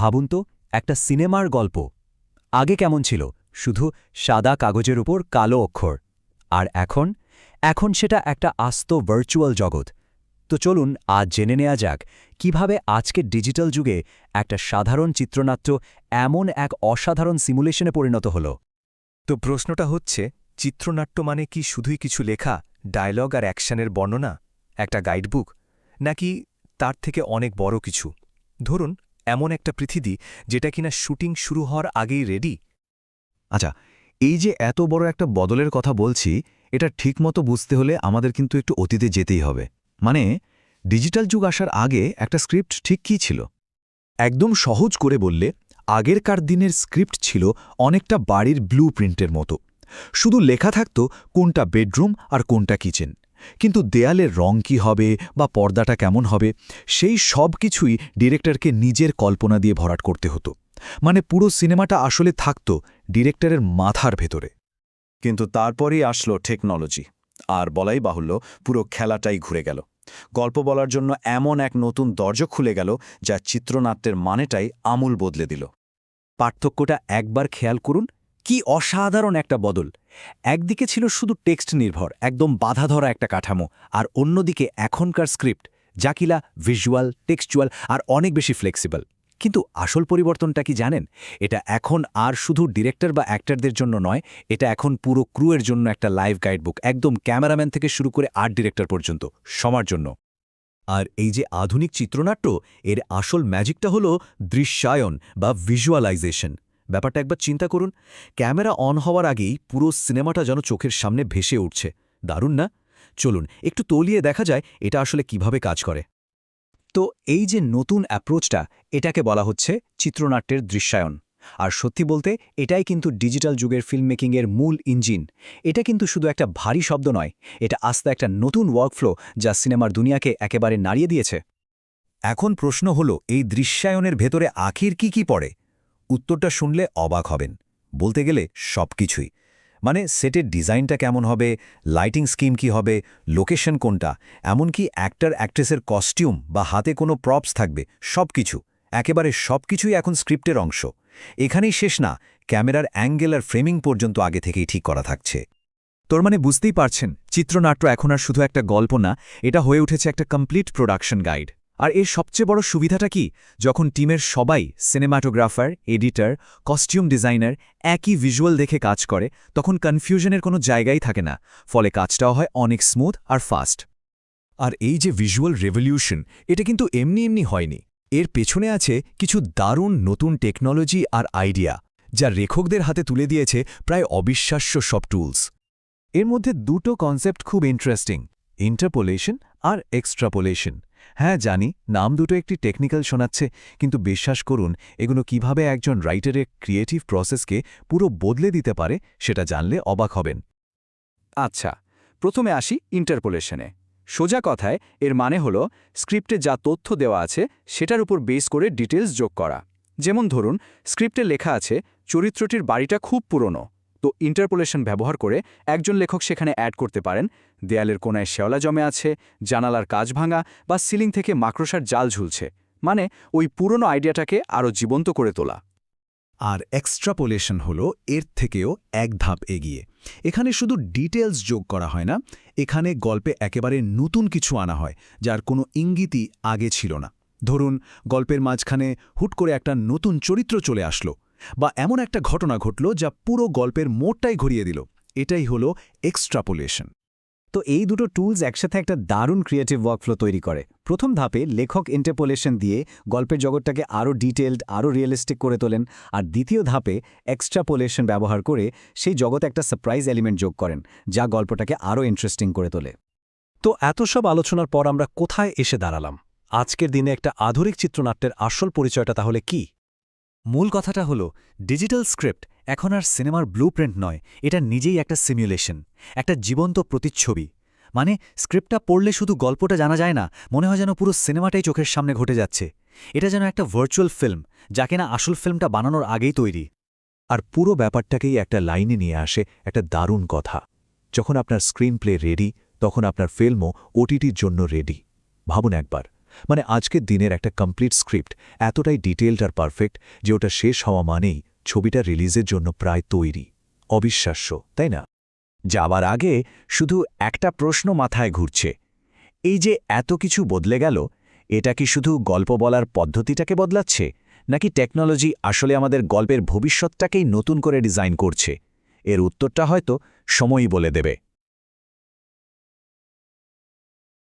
ভাবুন তো, একটা সিনেমার গল্প। আগে কেমন ছিল? শুধু সাদা কাগজের উপর কালো অক্ষর। আর এখন? এখন সেটা একটা আস্ত ভার্চুয়াল জগৎ। তো চলুন আজ জেনে নেওয়া যাক, কীভাবে আজকের ডিজিটাল যুগে একটা সাধারণ চিত্রনাট্য এমন এক অসাধারণ সিমুলেশনে পরিণত হল। তো প্রশ্নটা হচ্ছে, চিত্রনাট্য মানে কি শুধুই কিছু লেখা ডায়লগ আর অ্যাকশনের বর্ণনা? একটা গাইডবুক নাকি তার থেকে অনেক বড় কিছু? ধরুন এমন একটা পৃথিবী যেটা কিনা শুটিং শুরু হওয়ার আগেই রেডি আচ্ছা এই যে এত বড় একটা বদলের কথা বলছি, এটা ঠিকমতো বুঝতে হলে আমাদের কিন্তু একটু অতীতে যেতেই হবে। মানে ডিজিটাল যুগ আসার আগে একটা স্ক্রিপ্ট ঠিক কী ছিল? একদম সহজ করে বললে, আগেরকার দিনের স্ক্রিপ্ট ছিল অনেকটা বাড়ির ব্লু প্রিন্টের মতো। শুধু লেখা থাকত কোনটা বেডরুম আর কোনটা কিচেন কিন্তু দেয়ালের রং কি হবে বা পর্দাটা কেমন হবে, সেই সব কিছুই ডিরেক্টরকে নিজের কল্পনা দিয়ে ভরাট করতে হতো। মানে পুরো সিনেমাটা আসলে থাকত ডিরেক্টরের মাথার ভেতরে। কিন্তু তারপরেই আসলো টেকনোলজি। আর বলাই বাহুল্য, পুরো খেলাটাই ঘুরে গেল। গল্প বলার জন্য এমন এক নতুন দরজা খুলে গেল, যা চিত্রনাট্যের মানেটাই আমূল বদলে দিল। পার্থক্যটা একবার খেয়াল করুন, কি অসাধারণ একটা বদল! একদিকে ছিল শুধু টেক্সট নির্ভর, একদম বাধা ধরা একটা কাঠামো, আর অন্যদিকে এখনকার স্ক্রিপ্ট যা কিলা ভিজুয়াল, টেক্সচুয়াল, আর অনেক বেশি ফ্লেক্সিবল। কিন্তু আসল পরিবর্তনটা কি জানেন? এটা এখন আর শুধু ডিরেক্টর বা অ্যাক্টরদের জন্য নয়, এটা এখন পুরো ক্রুয়ের জন্য একটা লাইভ গাইডবুক, একদম ক্যামেরাম্যান থেকে শুরু করে আর্ট ডিরেক্টর পর্যন্ত, সবার জন্য। আর এই যে আধুনিক চিত্রনাট্য, এর আসল ম্যাজিকটা হলো দৃশ্যায়ন বা ভিজুয়ালাইজেশন। ব্যাপারটা একবার চিন্তা করুন। ক্যামেরা অন হওয়ার আগেই পুরো সিনেমাটা যেন চোখের সামনে ভেসে উঠছে। দারুণ না? চলুন, একটু তলিয়ে দেখা যায় এটা আসলে কীভাবে কাজ করে। তো এই যে নতুন অ্যাপ্রোচটা, এটাকে বলা হচ্ছে চিত্রনাট্যের দৃশ্যায়ন। আর সত্যি বলতে, এটাই কিন্তু ডিজিটাল যুগের ফিল্মমেকিংয়ের মূল ইঞ্জিন। এটা কিন্তু শুধু একটা ভারী শব্দ নয়, এটা আস্তে একটা নতুন ওয়ার্কফ্লো যা সিনেমার দুনিয়াকে একেবারে নাড়িয়ে দিয়েছে। এখন প্রশ্ন হল, এই দৃশ্যায়নের ভেতরে আখির কি কি পড়ে? উত্তরটা শুনলে অবাক হবেন। বলতে গেলে সব কিছুই। মানে সেটের ডিজাইনটা কেমন হবে, লাইটিং স্কিম কি হবে, লোকেশন কোনটা, এমনকি অ্যাক্টার, অ্যাক্ট্রেসের কস্টিউম বা হাতে কোনো প্রপস থাকবে, সব কিছু। একেবারে সব কিছুই এখন স্ক্রিপ্টের অংশ। এখানেই শেষ না, ক্যামেরার অ্যাঙ্গেল আর ফ্রেমিং পর্যন্ত আগে থেকেই ঠিক করা থাকছে। তোর মানে বুঝতেই পারছেন, চিত্রনাট্য এখন আর শুধু একটা গল্প না, এটা হয়ে উঠেছে একটা কমপ্লিট প্রোডাকশন গাইড। আর এর সবচেয়ে বড় সুবিধাটা কি? যখন টিমের সবাই সিনেমাটোগ্রাফার, এডিটর, কস্টিউম ডিজাইনার একই ভিজুয়াল দেখে কাজ করে, তখন কনফিউশনের কোনো জায়গাই থাকে না। ফলে কাজটাও হয় অনেক স্মুথ আর ফাস্ট। আর এই যে ভিজুয়াল রেভলিউশন, এটা কিন্তু এমনি এমনি হয়নি। এর পেছনে আছে কিছু দারুণ নতুন টেকনোলজি আর আইডিয়া, যা লেখকদের হাতে তুলে দিয়েছে প্রায় অবিশ্বাস্য সব টুলস। এর মধ্যে দুটো কনসেপ্ট খুব ইন্টারেস্টিং, ইন্টারপোলেশন আর এক্সট্রাপোলেশন। হ্যাঁ জানি। নাম দুটো একটি টেকনিক্যাল শোনাচ্ছে, কিন্তু বিশ্বাস করুন, এগুলো কীভাবে একজন রাইটারের ক্রিয়েটিভ প্রসেসকে পুরো বদলে দিতে পারে, সেটা জানলে অবাক হবেন। আচ্ছা প্রথমে আসি ইন্টারপোলেশনে সোজা কথায়, এর মানে হল স্ক্রিপ্টে যা তথ্য দেওয়া আছে, সেটার উপর বেস করে ডিটেলস যোগ করা। যেমন ধরুন স্ক্রিপ্টে লেখা আছে, চরিত্রটির বাড়িটা খুব পুরনো। তো ইন্টারপোলেশন ব্যবহার করে একজন লেখক সেখানে অ্যাড করতে পারেন। দেয়ালের কোনায় শেওলা জমে আছে, জানালার কাজ ভাঙা বা সিলিং থেকে মাকড়সার জাল ঝুলছে। মানে ওই পুরনো আইডিয়াটাকে আরও জীবন্ত করে তোলা। আর এক্সট্রাপোলেশন হল এর থেকেও এক ধাপ এগিয়ে। এখানে শুধু ডিটেলস যোগ করা হয় না, এখানে গল্পে একেবারে নতুন কিছু আনা হয়, যার কোনো ইঙ্গিতই আগে ছিল না। ধরুন, গল্পের মাঝখানে হুট করে একটা নতুন চরিত্র চলে আসলো বা এমন একটা ঘটনা ঘটল যা পুরো গল্পের মোড়টাই ঘুরিয়ে দিল। এটাই হলো এক্সট্রাপোলেশন তো এই দুটো টুলস একসাথে একটা দারুণ ক্রিয়েটিভ ওয়ার্কফ্লো তৈরি করে। প্রথম ধাপে লেখক ইন্টারপোলেশন দিয়ে গল্পের জগৎটাকে আরও ডিটেলড আরও রিয়েলিস্টিক করে তোলেন আর দ্বিতীয় ধাপে এক্সট্রাপোলেশন ব্যবহার করে সেই জগতে একটা সারপ্রাইজ এলিমেন্ট যোগ করেন, যা গল্পটাকে আরও ইন্টারেস্টিং করে তোলে। তো এত সব আলোচনার পর আমরা কোথায় এসে দাঁড়ালাম? আজকের দিনে একটা আধুনিক চিত্রনাট্যের আসল পরিচয়টা তাহলে কি? মূল কথাটা হলো, ডিজিটাল স্ক্রিপ্ট এখন আর সিনেমার ব্লুপ্রিন্ট নয়, এটা নিজেই একটা সিমুলেশন, একটা জীবন্ত প্রতিচ্ছবি। মানে স্ক্রিপ্টটা পড়লে শুধু গল্পটা জানা যায় না, মনে হয় যেন পুরো সিনেমাটাই চোখের সামনে ঘটে যাচ্ছে। এটা যেন একটা ভার্চুয়াল ফিল্ম যাকে না আসল ফিল্মটা বানানোর আগেই তৈরি। আর পুরো ব্যাপারটাকেই একটা লাইনে নিয়ে আসে একটা দারুণ কথা। যখন আপনার স্ক্রিন প্লে রেডি, তখন আপনার ফিল্মও ওটিটির জন্য রেডি। ভাবুন একবার। মানে আজকের দিনের একটা কমপ্লিট স্ক্রিপ্ট এতটাই ডিটেলড আর পারফেক্ট যে ওটা শেষ হওয়া মানেই ছবিটা রিলিজের জন্য প্রায় তৈরি, অবিশ্বাস্য, তাই না? যাবার আগে শুধু একটা প্রশ্ন মাথায় ঘুরছে, এই যে এত কিছু বদলে গেল, এটা কি শুধু গল্প বলার পদ্ধতিটাকে বদলাচ্ছে, নাকি টেকনোলজি আসলে আমাদের গল্পের ভবিষ্যৎটাকেই নতুন করে ডিজাইন করছে? এর উত্তরটা হয়তো সময়ই বলে দেবে।